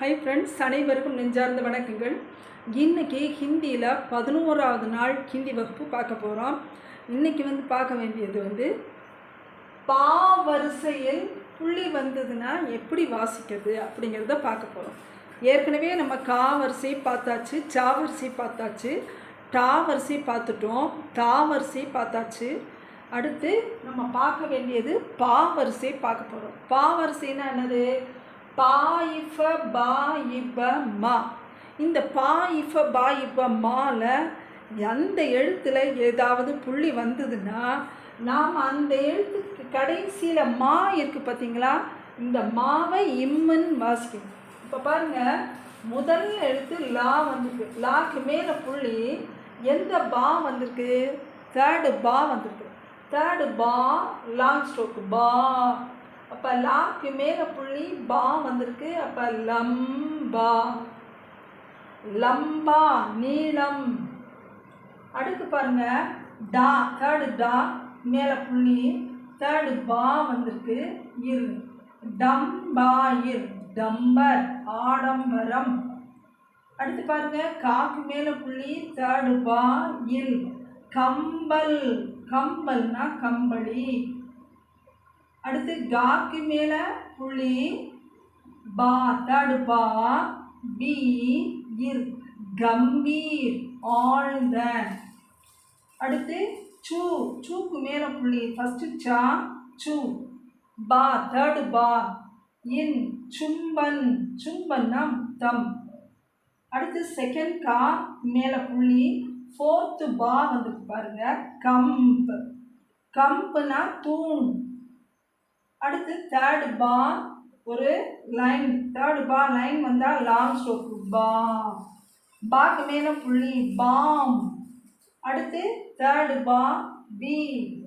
Hi friends அனைவருக்கும் நெஞ்சார்ந்த வணக்கங்கள். இன்றைக்கி ஹிந்தியில் பதினோராவது நாள் ஹிந்தி வகுப்பு பார்க்க போகிறோம் இன்றைக்கி வந்து பார்க்க வேண்டியது வந்து பா வரிசையில் புள்ளி வந்ததுன்னா எப்படி வாசிக்கிறது அப்படிங்கிறத பார்க்க போகிறோம் ஏற்கனவே நம்ம கா வரிசை பார்த்தாச்சு சா வரிசை பார்த்தாச்சு டா வரிசை பார்த்துட்டோம் தா வரிசை பார்த்தாச்சு. அடுத்து நம்ம பார்க்க வேண்டியது பா வரிசை பார்க்க போகிறோம் பா வரிசைன்னா என்னது? பா இஃப பா இப மா இந்த பா இஃப பா இப மால அந்த எழுத்தில் ஏதாவது புள்ளி வந்ததுன்னா நாம் அந்த எழுத்துக்கு கடைசியில் மா இருக்குது பார்த்தீங்களா இந்த மாவை இம்முன்னு வாசிக்கணும். இப்போ பாருங்கள் முதல் எழுத்து லா வந்திருக்கு. லாக்கு மேலே புள்ளி எந்த பா வந்திருக்கு? தேர்டு பா வந்திருக்கு. தேர்டு பா லாங் ஸ்ட்ரோக்கு பா. அப்போ லாக்கு மேலே புள்ளி பா வந்திருக்கு. அப்போ லம்பா லம்பா நீளம். அடுத்து பாருங்க. டா தேர்டு டா மேலே புள்ளி தேர்டு பா வந்திருக்கு. இரு. டம்பா இர் டம்பர் ஆடம்பரம். அடுத்து பாருங்க. காக்கு மேலே புள்ளி தேர்டு பா இல். கம்பல். கம்பல்னா கம்பளி. அடுத்து காக்கு மேலே புள்ளி பா தேர்டு பா பி இர் கம்பீர் ஆழ்ந்த. அடுத்து சூ சூக்கு மேலே புள்ளி ஃபஸ்ட்டு சா சூ பா தேர்டு பா இன் சும்பன் சும்பன்னா முத்தம் அடுத்து செகண்ட் கா மேலே புள்ளி ஃபோர்த்து பா வந்து பாருங்க கம்ப். கம்புனா தூண். அடுத்து தேர்டு பா ஒரு லைன் தேர்டு பா லைன் வந்தால் லாங் ஸ்ட்ரோக்கு பா பாக்கு மேலே புள்ளி பாம் அடுத்து தேர்டு பா பி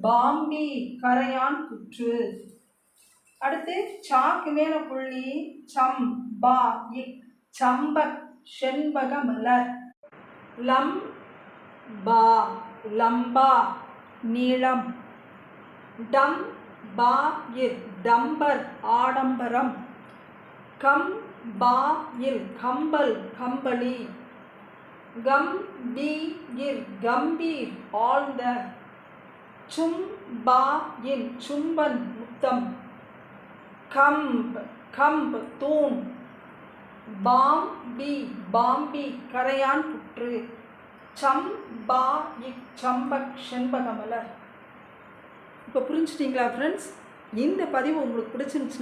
பாம்பி கரையான் புற்று அடுத்து சாக்கு மேலே புள்ளி சம் பா இக் சம்பக் செண்பக மலர். லம் பா லம்பா நீளம். டம் பா இல் டம்பர் ஆடம்பரம். கம் பா இல் கம்பல் கம்பளி கம் டி இல் கம்பீர் ஆழ்ந்த. சும் பா இல் சும்பன் முத்தம். கம்ப் கம்ப் தூண். பாம் பி பாம்பி கரையான் புற்று. சம் பா இக் சம்பக் செண்பகமலர். இப்போ புரிஞ்சுட்டிங்களா ஃப்ரெண்ட்ஸ் இந்த பதிவு உங்களுக்கு பிடிச்சிருந்துச்சுன்னா